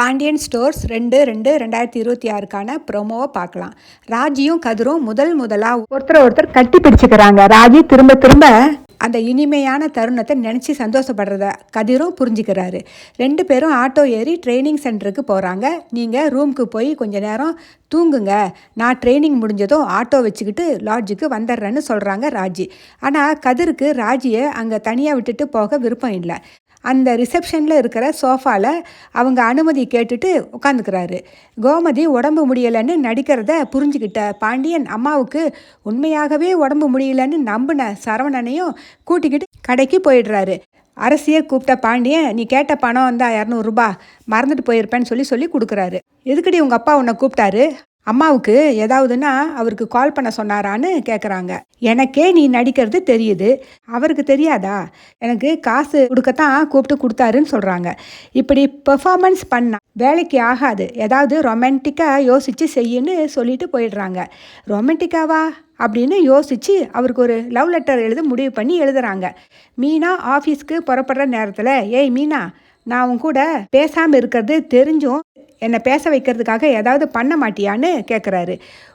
Pandian stores ரெண்டு ரெண்டு ரெண்டாயிரத்தி இருபத்தி ஆறுக்கான ப்ரோமோவை பார்க்கலாம். ராஜியும் கதிரும் முதல் முதலாக ஒருத்தர் ஒருத்தர் கட்டி பிடிச்சிக்கிறாங்க. ராஜி திரும்ப திரும்ப அந்த இனிமையான தருணத்தை நினச்சி சந்தோஷப்படுறத கதிரும் புரிஞ்சுக்கிறாரு. ரெண்டு பேரும் ஆட்டோ ஏறி ட்ரைனிங் சென்டருக்கு போகிறாங்க நீங்கள் ரூமுக்கு போய் கொஞ்ச நேரம் தூங்குங்க. நான் ட்ரைனிங் முடிஞ்சதும் ஆட்டோ வச்சுக்கிட்டு லாட்ஜுக்கு வந்துடுறேன்னு சொல்கிறாங்க ராஜி. ஆனால் கதிருக்கு ராஜியை அங்கே தனியாக விட்டுட்டு போக விருப்பம் இல்லை. அந்த ரிசப்ஷனில் இருக்கிற சோஃபாவில் அவங்க அனுமதி கேட்டுட்டு உட்காந்துக்கிறாரு கோமதி உடம்பு முடியலைன்னு நடிக்கிறத புரிஞ்சுக்கிட்ட பாண்டியன் அம்மாவுக்கு உண்மையாகவே உடம்பு முடியலன்னு நம்பின சரவணனையும் கூட்டிக்கிட்டு கடைக்கு போயிடுறாரு. அரசியை கூப்பிட்ட பாண்டியன் நீ கேட்ட பணம் வந்தா இரநூறுபா மறந்துட்டு போயிருப்பேன்னு சொல்லி சொல்லி கொடுக்குறாரு. எதுக்கடி உங்கள் அப்பா உன்னை கூப்பிட்டாரு? அம்மாவுக்கு ஏதாவதுன்னா அவருக்கு கால் பண்ண சொன்னாரான்னு கேட்குறாங்க எனக்கே நீ நடிக்கிறது தெரியுது. அவருக்கு தெரியாதா? எனக்கு காசு கொடுக்கத்தான் கூப்பிட்டு கொடுத்தாருன்னு சொல்கிறாங்க இப்படி பெர்ஃபார்மன்ஸ் பண்ணால் வேலைக்கு ஆகாது. ஏதாவது ரொமான்டிக்காக யோசித்து செய்யுன்னு சொல்லிட்டு போயிடுறாங்க. ரொமான்டிக்காவா அப்படின்னு யோசித்து அவருக்கு ஒரு லவ் லெட்டர் எழுத முடிவு பண்ணி எழுதுகிறாங்க மீனா ஆஃபீஸ்க்கு புறப்படுற நேரத்தில் ஏய் மீனா நான் உன் கூட பேசாமல் இருக்கிறது தெரிஞ்சும் என்னை பேச வைக்கிறதுக்காக ஏதாவது பண்ண மாட்டியான்னு கேட்குறாரு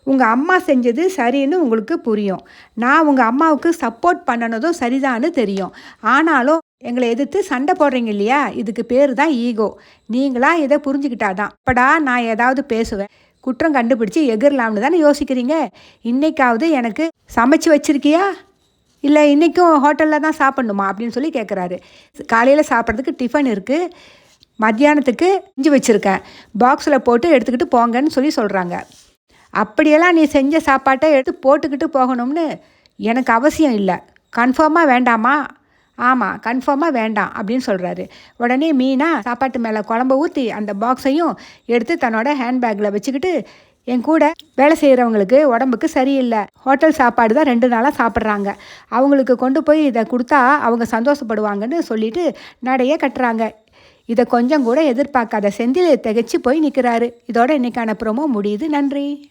உங்கள் அம்மா செஞ்சது சரின்னு உங்களுக்கு புரியும். நான் உங்கள் அம்மாவுக்கு சப்போர்ட் பண்ணனதும் சரிதான்னு தெரியும். ஆனாலும் எங்களை எதிர்த்து சண்டை போடுறீங்க இல்லையா? இதுக்கு பேர் தான் ஈகோ நீங்களா இதை புரிஞ்சுக்கிட்டாதான். அப்படா நான் ஏதாவது பேசுவேன்? குற்றம் கண்டுபிடிச்சி எகிரலாம்னு தானே யோசிக்கிறீங்க? இன்னைக்காவது எனக்கு சமைச்சு வச்சிருக்கியா? இல்லை இன்றைக்கும் ஹோட்டலில் தான் சாப்பிட்ணுமா? அப்படின்னு சொல்லி கேட்குறாரு காலையில் சாப்பிட்றதுக்கு டிஃபன் இருக்குது மத்தியானத்துக்கு செஞ்சு வச்சுருக்கேன். பாக்ஸில் போட்டு எடுத்துக்கிட்டு போங்கன்னு சொல்லி சொல்கிறாங்க அப்படியெல்லாம் நீ செஞ்ச சாப்பாட்டை எடுத்து போட்டுக்கிட்டு போகணும்னு எனக்கு அவசியம் இல்லை. கன்ஃபார்மாக வேண்டாமா? ஆமாம் கன்ஃபார்மாக வேண்டாம் அப்படின்னு சொல்கிறாரு உடனே மீனா சாப்பாட்டு மேலே குழம்ப ஊற்றி அந்த பாக்ஸையும் எடுத்து தன்னோட ஹேண்ட்பேக்கில் வச்சுக்கிட்டு என் கூட வேலை செய்கிறவங்களுக்கு உடம்புக்கு சரியில்லை. ஹோட்டல் சாப்பாடு தான் ரெண்டு நாளாக சாப்பிட்றாங்க. அவங்களுக்கு கொண்டு போய் இதை கொடுத்தா அவங்க சந்தோஷப்படுவாங்கன்னு சொல்லிட்டு நடைய கட்டுறாங்க. இதை கொஞ்சம் கூட எதிர்பார்க்காத செந்தில் திகைச்சு போய் நிற்கிறாரு. இதோட இன்னைக்கான ப்ரோமோ முடியுது. நன்றி.